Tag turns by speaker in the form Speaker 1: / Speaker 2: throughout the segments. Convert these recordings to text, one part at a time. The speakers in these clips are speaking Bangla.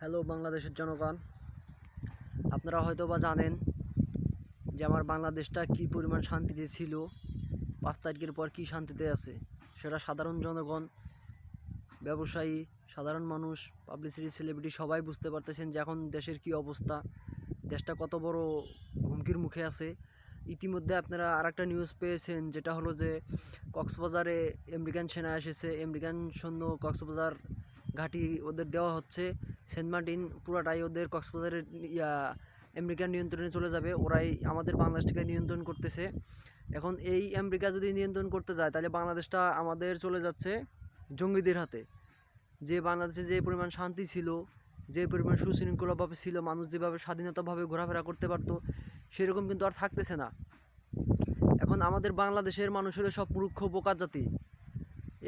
Speaker 1: হ্যালো বাংলাদেশের জনগণ। আপনারা হয়তো বা জানেন যে আমার বাংলাদেশটা কী পরিমাণ শান্তিতে ছিল, পাঁচ তারিখের পর কী শান্তিতে আছে, সেটা সাধারণ জনগণ, ব্যবসায়ী, সাধারণ মানুষ, পাবলিসিটি, সেলিব্রিটি সবাই বুঝতে পারতেছেন যে এখন দেশের কী অবস্থা, দেশটা কত বড় হুমকির মুখে আছে। ইতিমধ্যে আপনারা আর একটা নিউজ পেয়েছেন, যেটা হলো যে কক্সবাজারে আমেরিকান সেনা এসেছে আমেরিকান সৈন্য কক্সবাজার ঘাঁটি ওদের দেওয়া হচ্ছে। সেন্ট মার্টিন পুরাটাই ওদের কক্সবাজারের, ইয়া, আমেরিকার নিয়ন্ত্রণে চলে যাবে। ওরাই আমাদের বাংলাদেশটাকে নিয়ন্ত্রণ করতেছে। এখন এই আমেরিকা যদি নিয়ন্ত্রণ করতে যায়, তাহলে বাংলাদেশটা আমাদের চলে যাচ্ছে জঙ্গিদের হাতে। যে বাংলাদেশে যে পরিমাণ শান্তি ছিল, যে পরিমাণ সুশৃঙ্খলভাবে ছিল, মানুষ যেভাবে স্বাধীনতাভাবে ঘোরাফেরা করতে পারতো, সেরকম কিন্তু আর থাকতেছে না। এখন আমাদের বাংলাদেশের মানুষের সব মূর্খ, বোকা জাতি।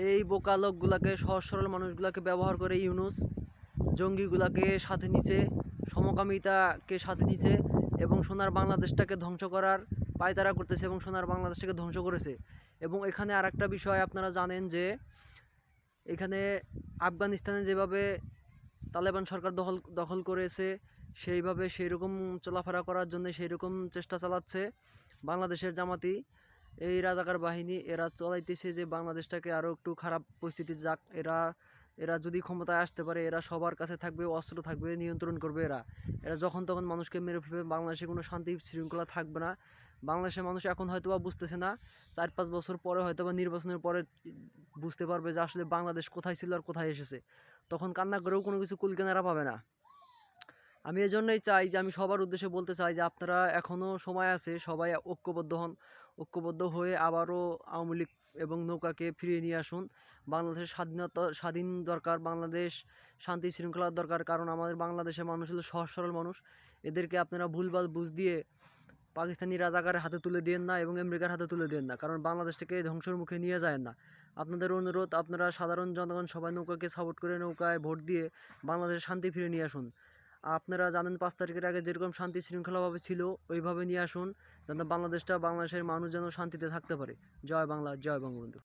Speaker 1: এই বোকা লোকগুলাকে, সহজ সরল মানুষগুলাকে ব্যবহার করে ইউনুস জঙ্গিগুলাকে সাথে নিছে, সমকামিতাকে সাথে নিছে এবং সোনার বাংলাদেশটাকে ধ্বংস করার পায়তারা করতেছে এবং সোনার বাংলাদেশটাকে ধ্বংস করেছে। এবং এখানে আরেকটা বিষয় আপনারা জানেন যে, এখানে আফগানিস্তানে যেভাবে তালেবান সরকার দখল দখল করেছে, সেইভাবে সেই রকম চলাফেরা করার জন্য সেই রকম চেষ্টা চালাচ্ছে বাংলাদেশের জামাতি। এই রাজাকার বাহিনী এরা চলাইতেছে যে বাংলাদেশটাকে আরও একটু খারাপ পরিস্থিতি যাক, এরা এরা যদি ক্ষমতায় আসতে পারে, এরা সবার কাছে থাকবে, অস্ত্র থাকবে, নিয়ন্ত্রণ করবে এরা। এরা যখন তখন মানুষকে মেরে ফেলবে, বাংলাদেশে কোনো শান্তি শৃঙ্খলা থাকবে না। বাংলাদেশের মানুষ এখন হয়তো বা বুঝতেছে না চার পাঁচ বছর পরে হয়তো বা নির্বাচনের পরে বুঝতে পারবে যে আসলে বাংলাদেশ কোথায় ছিল আর কোথায় এসেছে। তখন কান্না করেও কোনো কিছু কুলকেনারা পাবে না। আমি এজন্যই চাই যে, আমি সবার উদ্দেশ্যে বলতে চাই যে, আপনারা এখনও সময় আছে, সবাই ঐক্যবদ্ধ হন। ঐক্যবদ্ধ হয়ে আবারও আওয়ামী লীগ এবং নৌকাকে ফিরিয়ে নিয়ে আসুন। বাংলাদেশের স্বাধীনতা, স্বাধীন দরকার, বাংলাদেশ শান্তি শৃঙ্খলার দরকার, কারণ আমাদের বাংলাদেশের মানুষ হলো সহজ সরল মানুষ। এদেরকে আপনারা ভুলভাল বুঝ দিয়ে পাকিস্তানি রাজাকারের হাতে তুলে দিয়েন না এবং আমেরিকার হাতে তুলে দেন না, কারণ বাংলাদেশটাকে ধ্বংসের মুখে নিয়ে যায় না। আপনাদের অনুরোধ, আপনারা সাধারণ জনগণ সবাই নৌকাকে সাপোর্ট করে নৌকায় ভোট দিয়ে বাংলাদেশে শান্তি ফিরে নিয়ে আসুন। আপনারা জানেন পাঁচ তারিখের আগে যেরকম শান্তি শৃঙ্খলাভাবে ছিল, ওইভাবে নিয়ে আসুন। যেন বাংলাদেশটা বাংলাদেশের মানুষ যেন শান্তিতে থাকতে পারে। জয় বাংলা জয় বঙ্গবন্ধু।